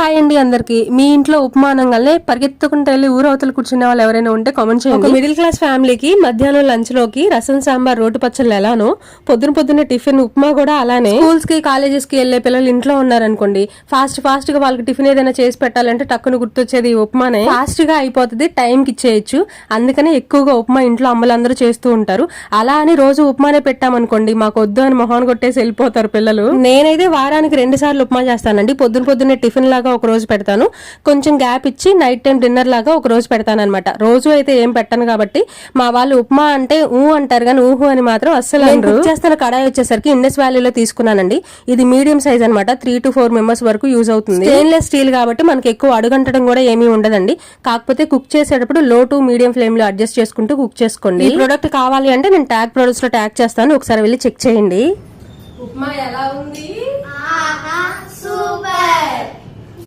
Hi అండి అందరికి. మీ ఇంట్లో ఉప్మా అనగానే పరిగెత్తుకుంటూ వెళ్ళి ఊరవతలు కూర్చునే వాళ్ళు ఎవరైనా ఉంటే కామెంట్ చేయండి. ఒక మిడిల్ క్లాస్ ఫ్యామిలీకి మధ్యాహ్నం లంచ్లోకి రసం సాంబార్ రోటి పచ్చళ్ళు ఎలానో పొద్దున పొద్దున్న టిఫిన్ ఉప్మా కూడా అలానే స్కూల్స్కి కాలేజెస్కి వెళ్ళే పిల్లలు ఇంట్లో ఉన్నారనుకోండి ఫాస్ట్ ఫాస్ట్గా వాళ్ళకి టిఫిన్ ఏదైనా చేసి పెట్టాలంటే టక్కును గుర్తొచ్చేది ఉప్మానే. ఫాస్ట్గా అయిపోతుంది టైం కి ఇచ్చేయచ్చు. అందుకనే ఎక్కువగా ఉప్మా ఇంట్లో అమ్మలందరూ చేస్తూ ఉంటారు. అలా అని రోజు ఉప్మానే పెట్టామనుకోండి మాకు వద్దు అని మొహాన్ కొట్టేసి వెళ్ళిపోతారు పిల్లలు. నేనైతే వారానికి రెండు సార్లు ఉప్మా చేస్తానండి. పొద్దున పొద్దున్నే టిఫిన్ లాగా ఒక రోజు పెడతాను. కొంచెం గ్యాప్ ఇచ్చి నైట్ టైం డిన్నర్ లాగా ఒక రోజు పెడతాను అనమాట రోజు అయితే ఏం పెట్టను కాబట్టి మా వాళ్ళు ఉప్మా అంటే ఊ అంటారు కానీ ఊహు అని మాత్రం అస్సలు అనరు. చేస్తున్న కడాయి వచ్చేసరికి ఇండస్ వ్యాలీలో తీసుకున్నానండి. ఇది మీడియం సైజ్ అనమాట త్రీ టు ఫోర్ మెంబర్స్ వరకు యూజ్ అవుతుంది. స్టెయిన్లెస్ స్టీల్ కాబట్టి మనకి ఎక్కువ అడుగంటడం కూడా ఏమీ ఉండదండి. కాకపోతే కుక్ చేసేటప్పుడు లో టు మీడియం ఫ్లేమ్లో అడ్జస్ట్ చేసుకుంటూ కుక్ చేసుకోండి. ఈ ప్రోడక్ట్ కావాలి అంటే నేను ట్యాగ్ ప్రొడక్ట్స్లో ట్యాగ్ చేస్తాను. ఒకసారి వెళ్ళి చెక్ చేయండి. ఉప్మా ఎలా ఉంది?